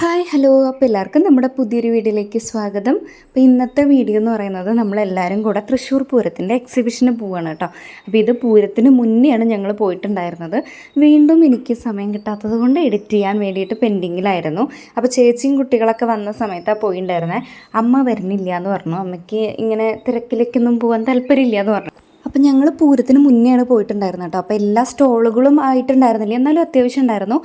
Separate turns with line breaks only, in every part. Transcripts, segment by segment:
Hi hello. അപ്പോൾ എല്ലാവർക്കും നമ്മുടെ പുതിയൊരു വീഡിയോയിലേക്ക് സ്വാഗതം. അപ്പോൾ ഇന്നത്തെ വീഡിയോ എന്ന് പറയുന്നത് നമ്മളെല്ലാവരും കൂടെ തൃശ്ശൂർ പൂരത്തിന്റെ എക്സിബിഷന് പോവുകയാണ് കേട്ടോ. അപ്പോൾ ഇത് പൂരത്തിന് മുന്നെയാണ് ഞങ്ങൾ പോയിട്ടുണ്ടായിരുന്നത്. വീണ്ടും എനിക്ക് സമയം കിട്ടാത്തത് കൊണ്ട് എഡിറ്റ് ചെയ്യാൻ വേണ്ടിയിട്ട് പെൻഡിങ്ങിലായിരുന്നു അപ്പോൾ ചേച്ചിയും കുട്ടികളൊക്കെ വന്ന സമയത്താണ് പോയിട്ടുണ്ടായിരുന്നത് അമ്മ വരുന്നില്ല എന്ന് പറഞ്ഞു. അമ്മയ്ക്ക് ഇങ്ങനെ തിരക്കിലേക്കൊന്നും പോകാൻ താല്പര്യമില്ല എന്ന് പറഞ്ഞു. അപ്പം ഞങ്ങൾ പൂരത്തിന് മുന്നെയാണ് പോയിട്ടുണ്ടായിരുന്നത് കേട്ടോ. അപ്പോൾ എല്ലാ സ്റ്റോളുകളും ആയിട്ടുണ്ടായിരുന്നില്ല. എന്നാലും അത്യാവശ്യം ഉണ്ടായിരുന്നു.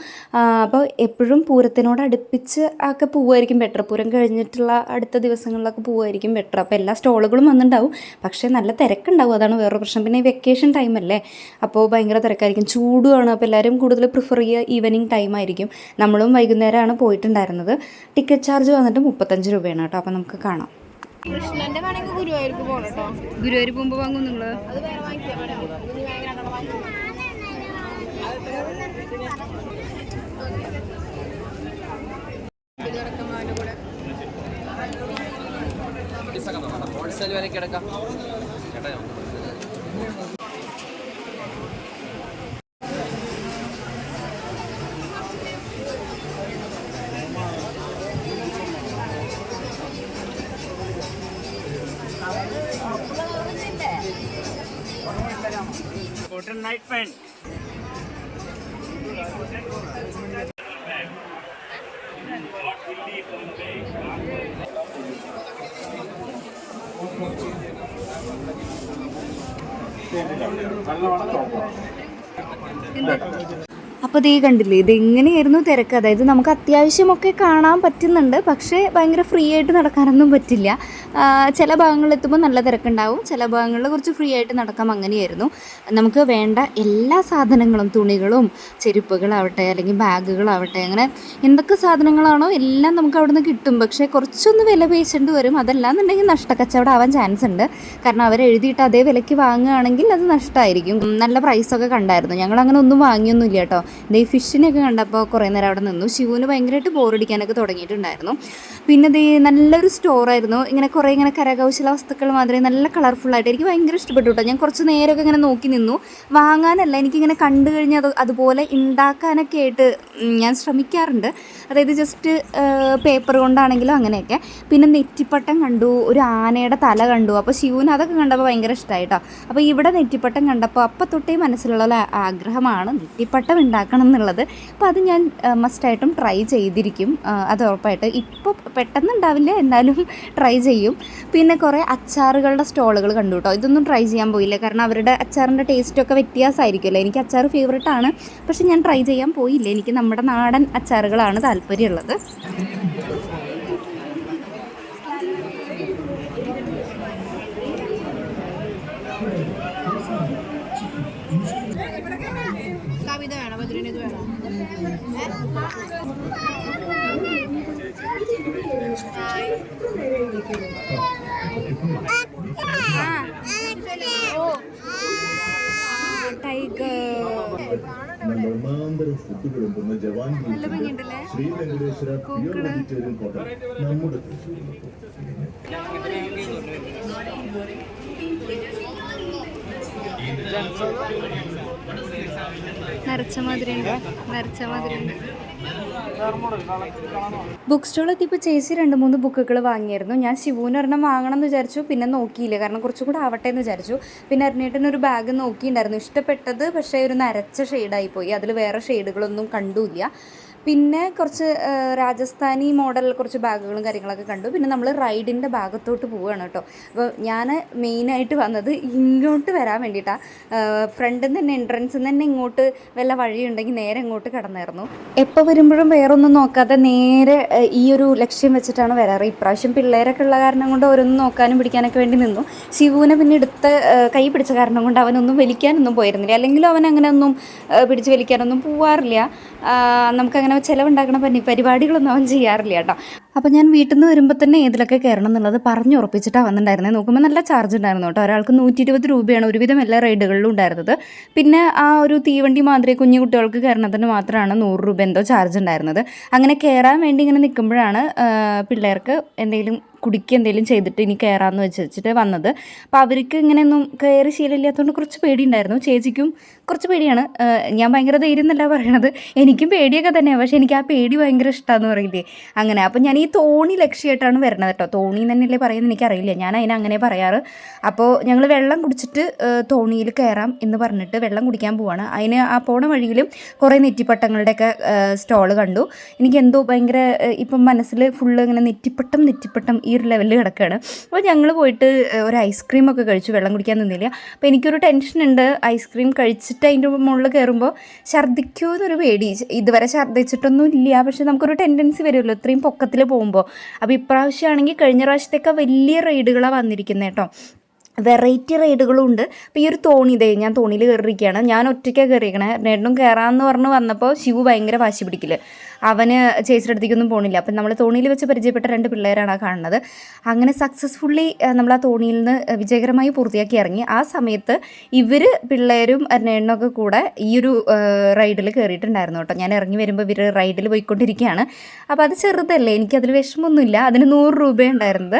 അപ്പോൾ എപ്പോഴും പൂരത്തിനോട് അടുപ്പിച്ച് ഒക്കെ പോവുമായിരിക്കും ബെറ്റർ പൂരം കഴിഞ്ഞിട്ടുള്ള അടുത്ത ദിവസങ്ങളിലൊക്കെ പോവുമായിരിക്കും ബെറ്റർ അപ്പോൾ എല്ലാ സ്റ്റോളുകളും വന്നിട്ടുണ്ടാവും പക്ഷേ നല്ല തിരക്കുണ്ടാവും. അതാണ് വേറൊരു പ്രശ്നം. പിന്നെ വെക്കേഷൻ അല്ലേ? അപ്പോൾ ഭയങ്കര തിരക്കായിരിക്കും. ചൂടുമാണ് അപ്പോൾ എല്ലാവരും കൂടുതൽ പ്രിഫർ ചെയ്യുക ഈവനിങ് ടൈം ആയിരിക്കും. നമ്മളും വൈകുന്നേരമാണ് പോയിട്ടുണ്ടായിരുന്നത്. ടിക്കറ്റ് ചാർജ് വന്നിട്ട് മുപ്പത്തഞ്ച് രൂപയാണ് കേട്ടോ. അപ്പോൾ നമുക്ക് കാണാം.
കൃഷ്ണന്റെ വേണമെങ്കിൽ ഗുരുവായൂർക്ക് പോകണം കേട്ടോ.
ഗുരുവായൂർ പോകുമ്പോ വാങ്ങും നിങ്ങൾ?
അത് വേറെ വാങ്ങിക്കാം കൂടെ.
કોટન
નાઇટ પેન્ટ இந்த
അപ്പോൾ ഇത് കണ്ടില്ലേ ഇത് എങ്ങനെയായിരുന്നു തിരക്ക്? അതായത് നമുക്ക് അത്യാവശ്യമൊക്കെ കാണാൻ പറ്റുന്നുണ്ട് പക്ഷേ ഭയങ്കര ഫ്രീ ആയിട്ട് നടക്കാനൊന്നും പറ്റില്ല. ചില ഭാഗങ്ങളിൽ എത്തുമ്പോൾ നല്ല തിരക്കുണ്ടാവും ചില ഭാഗങ്ങളിൽ കുറച്ച് ഫ്രീ ആയിട്ട് നടക്കാം അങ്ങനെയായിരുന്നു. നമുക്ക് വേണ്ട എല്ലാ സാധനങ്ങളും തുണികളും ചെരുപ്പുകളാവട്ടെ അല്ലെങ്കിൽ ബാഗുകളാവട്ടെ അങ്ങനെ എന്തൊക്കെ സാധനങ്ങളാണോ എല്ലാം നമുക്ക് അവിടെ നിന്ന് കിട്ടും. പക്ഷേ കുറച്ചൊന്ന് വില പേശേണ്ടി വരും. അതല്ലാന്നുണ്ടെങ്കിൽ നഷ്ടക്കച്ചവടം ആവാൻ ചാൻസ് ഉണ്ട്. കാരണം അവർ എഴുതിയിട്ട് അതേ വിലയ്ക്ക് വാങ്ങുകയാണെങ്കിൽ അത് നഷ്ടമായിരിക്കും നല്ല പ്രൈസൊക്കെ കണ്ടായിരുന്നു. ഞങ്ങൾ അങ്ങനെ ഒന്നും വാങ്ങിയൊന്നുമില്ല കേട്ടോ. ദേ ഫിഷിനൊക്കെ കണ്ടപ്പോൾ കുറേ നേരം അവിടെ നിന്നു. ശിവുവിന് ഭയങ്കരമായിട്ട് ബോറടിക്കാനൊക്കെ തുടങ്ങിയിട്ടുണ്ടായിരുന്നു. പിന്നെ ദേ നല്ലൊരു സ്റ്റോറായിരുന്നു ഇങ്ങനെ കുറേ ഇങ്ങനെ കരകൗശല വസ്തുക്കൾ മാത്രമേ നല്ല കളർഫുള്ളായിട്ട് എനിക്ക് ഭയങ്കര ഇഷ്ടപ്പെട്ടു കേട്ടോ ഞാൻ കുറച്ച് നേരമൊക്കെ ഇങ്ങനെ നോക്കി നിന്നു. വാങ്ങാനല്ല എനിക്കിങ്ങനെ കണ്ടു കഴിഞ്ഞാൽ അത് അതുപോലെ ഉണ്ടാക്കാനൊക്കെ ആയിട്ട് ഞാൻ ശ്രമിക്കാറുണ്ട്. അതായത് ജസ്റ്റ് പേപ്പർ കൊണ്ടാണെങ്കിലും അങ്ങനെയൊക്കെ. പിന്നെ നെറ്റിപ്പട്ടം കണ്ടു. ഒരു ആനയുടെ തല കണ്ടു. അപ്പോൾ ശിവന് അതൊക്കെ കണ്ടപ്പോൾ ഭയങ്കര ഇഷ്ടമായി കേട്ടോ അപ്പോൾ ഇവിടെ നെറ്റിപ്പട്ടം കണ്ടപ്പോൾ അപ്പം തൊട്ടേ മനസ്സിലുള്ള ആഗ്രഹമാണ് നെറ്റിപ്പട്ടം ഉണ്ടാക്കണം എന്നുള്ളത്. അപ്പോൾ അത് ഞാൻ മസ്റ്റായിട്ടും ട്രൈ ചെയ്തിരിക്കും. അത് ഉറപ്പായിട്ട്. ഇപ്പോൾ പെട്ടെന്ന് ഉണ്ടാവില്ല എന്നാലും ട്രൈ ചെയ്യും. പിന്നെ കുറേ അച്ചാറുകളുടെ സ്റ്റോളുകൾ കണ്ടു കേട്ടോ ഇതൊന്നും ട്രൈ ചെയ്യാൻ പോയില്ല. കാരണം അവരുടെ അച്ചാറിന്റെ ടേസ്റ്റൊക്കെ വ്യത്യാസമായിരിക്കുമല്ലോ. എനിക്ക് അച്ചാർ ഫേവറേറ്റ് ആണ്. പക്ഷെ ഞാൻ ട്രൈ ചെയ്യാൻ പോയില്ല. എനിക്ക് നമ്മുടെ നാടൻ അച്ചാറുകളാണ് താല്പര്യമുള്ളത്.
വേണം
നിർമ്മാന്തര ഫുഡുകളുണ്ടെന്ന് ജവാൻ Shri Venkateshwara pure vegetarian hotel നമ്മുടെ തൃശ്ശൂരിൽ
നരച്ച നരച്ച ബുക്ക് സ്റ്റോൾ എത്തിയപ്പോൾ ചേച്ചി രണ്ട് മൂന്ന് ബുക്കുകൾ വാങ്ങിയായിരുന്നു. ഞാൻ ശിവുവിന് ഒരെണ്ണം വാങ്ങണം എന്ന് വിചാരിച്ചു. പിന്നെ നോക്കിയില്ല. കാരണം കുറച്ചും കൂടെ ആവട്ടെ എന്ന് വിചാരിച്ചു. പിന്നെ അരുണേട്ടൻ ഒരു ബാഗ് നോക്കിയിട്ടുണ്ടായിരുന്നു. ഇഷ്ടപ്പെട്ടത് പക്ഷേ ഒരു നരച്ച ഷെയ്ഡായി പോയി. അതിൽ വേറെ ഷെയ്ഡുകളൊന്നും കണ്ടുമില്ല. പിന്നെ കുറച്ച് രാജസ്ഥാനി മോഡൽ കുറച്ച് ബാഗുകളും കാര്യങ്ങളൊക്കെ കണ്ടു. പിന്നെ നമ്മൾ റൈഡിന്റെ ഭാഗത്തോട്ട് പോവുകയാണ് കേട്ടോ. അപ്പോൾ ഞാൻ മെയിനായിട്ട് വന്നത് ഇങ്ങോട്ട് വരാൻ വേണ്ടിയിട്ടാണ് ഫ്രണ്ടിൽ നിന്ന് തന്നെ എൻട്രൻസിൽ നിന്ന് തന്നെ ഇങ്ങോട്ട് വല്ല വഴിയുണ്ടെങ്കിൽ നേരെ ഇങ്ങോട്ട് കടന്നായിരുന്നു. എപ്പോൾ വരുമ്പോഴും വേറൊന്നും നോക്കാതെ നേരെ ഈ ഒരു ലക്ഷ്യം വെച്ചിട്ടാണ് വരാറ്. ഇപ്രാവശ്യം പിള്ളേരൊക്കെ ഉള്ള കാരണം കൊണ്ട് ഓരോന്നും നോക്കാനും പിടിക്കാനൊക്കെ വേണ്ടി നിന്നു. ശിവുവിനെ പിന്നെ എടുത്ത് കൈ പിടിച്ച കാരണം കൊണ്ട് അവനൊന്നും വലിക്കാനൊന്നും പോയിരുന്നില്ല. അല്ലെങ്കിലും അവൻ അങ്ങനെ ഒന്നും പിടിച്ച് വലിക്കാനൊന്നും പോവാറില്ല. ആ, നമുക്കങ്ങനെ ചിലവുണ്ടാക്കണ പരി പരിപാടികളൊന്നും അവൻ ചെയ്യാറില്ല കേട്ടോ. അപ്പോൾ ഞാൻ വീട്ടിൽ നിന്ന് വരുമ്പോൾ തന്നെ ഏതിലൊക്കെ കയറണം എന്നുള്ളത് പറഞ്ഞു ഉറപ്പിച്ചിട്ടാണ് വന്നിട്ടുണ്ടായിരുന്നത് നോക്കുമ്പോൾ നല്ല ചാർജ് ഉണ്ടായിരുന്നു കേട്ടോ. ഒരാൾക്ക് നൂറ്റി ഇരുപത് രൂപയാണ് ഒരുവിധം എല്ലാ റൈഡുകളിലും ഉണ്ടായിരുന്നത്. പിന്നെ ആ ഒരു തീവണ്ടി മാതിരി കുഞ്ഞു കുട്ടികൾക്ക് കയറണത്തിന് മാത്രമാണ് നൂറ് രൂപ എന്തോ ചാർജ് ഉണ്ടായിരുന്നത്. അങ്ങനെ കയറാൻ വേണ്ടി ഇങ്ങനെ നിൽക്കുമ്പോഴാണ് പിള്ളേർക്ക് എന്തെങ്കിലും കുടിക്കുക എന്തെങ്കിലും ചെയ്തിട്ട് ഇനി കയറാമെന്ന് വെച്ച് വെച്ചിട്ട് വന്നത്. അപ്പോൾ അവർക്ക് ഇങ്ങനെയൊന്നും കയറി ശീലമില്ലാത്തതുകൊണ്ട് കുറച്ച് പേടിയുണ്ടായിരുന്നു. ചേച്ചിക്കും കുറച്ച് പേടിയാണ്. ഞാൻ ഭയങ്കര ധൈര്യം എന്നല്ല പറയണത്. എനിക്കും പേടിയൊക്കെ തന്നെയാണ് പക്ഷേ എനിക്ക് ആ പേടി ഭയങ്കര ഇഷ്ടമാണെന്ന് പറയില്ലേ. അങ്ങനെ. അപ്പം ഞാൻ ഈ തോണി ലക്ഷ്യമായിട്ടാണ് വരണത് കേട്ടോ. തോണി തന്നെയല്ലേ പറയുന്നത് എനിക്കറിയില്ല. ഞാൻ അതിനെ അങ്ങനെ പറയാറ്. അപ്പോൾ ഞങ്ങൾ വെള്ളം കുടിച്ചിട്ട് തോണിയിൽ കയറാം എന്ന് പറഞ്ഞിട്ട് വെള്ളം കുടിക്കാൻ പോവാണ്. അതിന് ആ പോണ വഴിയിലും കുറേ നെറ്റിപ്പട്ടങ്ങളുടെയൊക്കെ സ്റ്റോൾ കണ്ടു. എനിക്ക് എന്തോ ഭയങ്കര ഇപ്പം മനസ്സിൽ ഫുള്ള് ഇങ്ങനെ നെറ്റിപ്പട്ടം നെറ്റിപ്പട്ടം ഈ ഒരു ലെവലിൽ കിടക്കുകയാണ് അപ്പോൾ ഞങ്ങൾ പോയിട്ട് ഒരു ഐസ്ക്രീം ഒക്കെ കഴിച്ചു. വെള്ളം കുടിക്കാൻ നിന്നില്ല. അപ്പോൾ എനിക്കൊരു ടെൻഷനുണ്ട് ഐസ്ക്രീം കഴിച്ചിട്ട് അതിന്റെ മുകളിൽ കയറുമ്പോൾ ഛർദ്ദിക്കുമോ എന്നൊരു പേടി. ഇതുവരെ ഛർദ്ദിച്ചിട്ടൊന്നും ഇല്ല പക്ഷെ നമുക്കൊരു ടെൻഡൻസി വരുമല്ലോ. ഇത്രയും പൊക്കത്തിൽ പോകുമ്പോൾ അപ്പോൾ ഇപ്രാവശ്യമാണെങ്കിൽ കഴിഞ്ഞ പ്രാവശ്യത്തെയൊക്കെ വലിയ റൈഡുകളാണ് വന്നിരിക്കുന്നത് കേട്ടോ വെറൈറ്റി റൈഡുകളും ഉണ്ട് അപ്പോൾ ഈ ഒരു തോണി ഇതേ ഞാൻ തോണിയിൽ കയറിയിരിക്കുകയാണ് ഞാൻ ഒറ്റയ്ക്കാണ് കയറിയിരിക്കണേ രണ്ടും കയറാമെന്ന് പറഞ്ഞ് വന്നപ്പോൾ ശിവു ഭയങ്കര വാശി പിടിക്കൽ. അവന് ചേച്ചിയുടെ അടുത്തേക്കൊന്നും പോണില്ല. അപ്പം നമ്മൾ തോണിയിൽ വെച്ച് പരിചയപ്പെട്ട രണ്ട് പിള്ളേരാണ് കാണുന്നത്. അങ്ങനെ സക്സസ്ഫുള്ളി നമ്മൾ ആ തോണിയിൽ നിന്ന് വിജയകരമായി പൂർത്തിയാക്കി ഇറങ്ങി. ആ സമയത്ത് ഇവർ പിള്ളേരും അന്നേണ്ണൊക്കെ കൂടെ ഈ ഒരു റൈഡിൽ കയറിയിട്ടുണ്ടായിരുന്നു കേട്ടോ. ഞാൻ ഇറങ്ങി വരുമ്പോൾ ഇവർ റൈഡിൽ പോയിക്കൊണ്ടിരിക്കുകയാണ് അപ്പോൾ അത് ചെറുതല്ലേ? എനിക്കതിൽ വിഷമമൊന്നുമില്ല അതിന് നൂറ് രൂപയുണ്ടായിരുന്നത്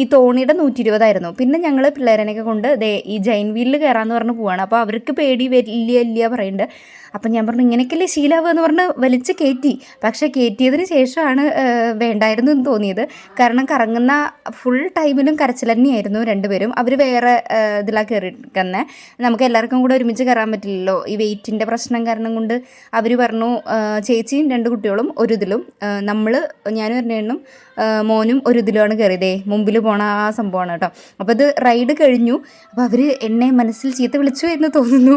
ഈ തോണിയുടെ നൂറ്റി ഇരുപതായിരുന്നു പിന്നെ ഞങ്ങൾ പിള്ളേരനെയൊക്കെ കൊണ്ട് ദേ ഈ ജൈൻ വീലിൽ കയറാമെന്ന് പറഞ്ഞ് പോവാണ്. അപ്പോൾ അവർക്ക് പേടി വലിയ വലിയ പറയുന്നുണ്ട്. അപ്പം ഞാൻ പറഞ്ഞു ഇങ്ങനെയൊക്കെയല്ലേ ശീലാവുക എന്ന് പറഞ്ഞ് വലിച്ച് കയറ്റി പക്ഷേ കയറ്റിയതിന് ശേഷമാണ് വേണ്ടായിരുന്നു എന്ന് തോന്നിയത്. കാരണം കറങ്ങുന്ന ഫുൾ ടൈമിലും കരച്ചിൽ തന്നെയായിരുന്നു രണ്ടുപേരും. അവർ വേറെ ഇതിലാണ് കയറിയിരിക്കുന്നത് നമുക്ക് എല്ലാവർക്കും കൂടെ ഒരുമിച്ച് കയറാൻ പറ്റില്ലല്ലോ. ഈ വെയിറ്റിന്റെ പ്രശ്നം കാരണം കൊണ്ട് അവർ പറഞ്ഞു ചേച്ചിയും രണ്ട് കുട്ടികളും ഒരു ഇതിലും. നമ്മൾ ഞാനും പറഞ്ഞും മോനും ഒരു ഇതിലുമാണ് കയറിയതേ മുമ്പിൽ പോണ ആ സംഭവമാണ് കേട്ടോ. അപ്പോൾ ഇത് റൈഡ് കഴിഞ്ഞു. അപ്പോൾ അവർ എന്നെ മനസ്സിൽ ചീത്ത വിളിച്ചു എന്ന് തോന്നുന്നു.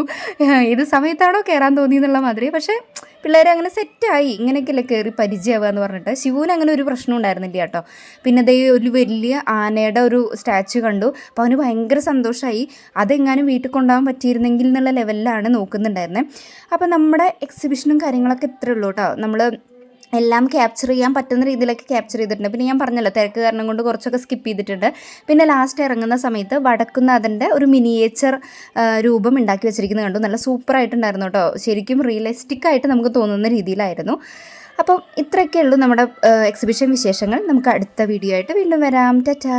ഏത് സമയത്താണോ കയറാൻ തോന്നി എന്നുള്ള മാതിരി. പക്ഷേ പിള്ളേരെ അങ്ങനെ സെറ്റായി. ഇങ്ങനെയൊക്കെയല്ലേ കയറി പരിചയമാവുക എന്ന് പറഞ്ഞിട്ട് ശിവുവിന് അങ്ങനെ ഒരു പ്രശ്നം ഉണ്ടായിരുന്നില്ല കേട്ടോ. പിന്നെ അതേ ഒരു വലിയ ആനയുടെ ഒരു സ്റ്റാച്ചു കണ്ടു. അപ്പോൾ അവന് ഭയങ്കര സന്തോഷമായി അതെങ്ങാനും വീട്ടിൽ കൊണ്ടുപോകാൻ പറ്റിയിരുന്നെങ്കിൽ എന്നുള്ള ലെവലിലാണ് നോക്കുന്നുണ്ടായിരുന്നത് അപ്പോൾ നമ്മുടെ എക്സിബിഷനും കാര്യങ്ങളൊക്കെ ഇത്രയേ ഉള്ളൂ കേട്ടോ. നമ്മൾ എല്ലാം ക്യാപ്ചർ ചെയ്യാൻ പറ്റുന്ന രീതിയിലൊക്കെ ക്യാപ്ചർ ചെയ്തിട്ടുണ്ട്. പിന്നെ ഞാൻ പറഞ്ഞല്ലോ തിരക്ക് കാരണം കൊണ്ട് കുറച്ചൊക്കെ സ്കിപ്പ് ചെയ്തിട്ടുണ്ട്. പിന്നെ ലാസ്റ്റ് ഇറങ്ങുന്ന സമയത്ത് വടക്കുന്നാഥന്റെ ഒരു മിനിയേച്ചർ രൂപം ഉണ്ടാക്കി വെച്ചിരിക്കുന്നത് കണ്ടു. നല്ല സൂപ്പറായിട്ടുണ്ടായിരുന്നു കേട്ടോ. ശരിക്കും റിയലിസ്റ്റിക് ആയിട്ട് നമുക്ക് തോന്നുന്ന രീതിയിലായിരുന്നു. അപ്പം ഇത്രയൊക്കെ ഉള്ളൂ നമ്മുടെ എക്സിബിഷൻ വിശേഷങ്ങൾ. നമുക്ക് അടുത്ത വീഡിയോ ആയിട്ട് വീണ്ടും വരാം. ടാറ്റാ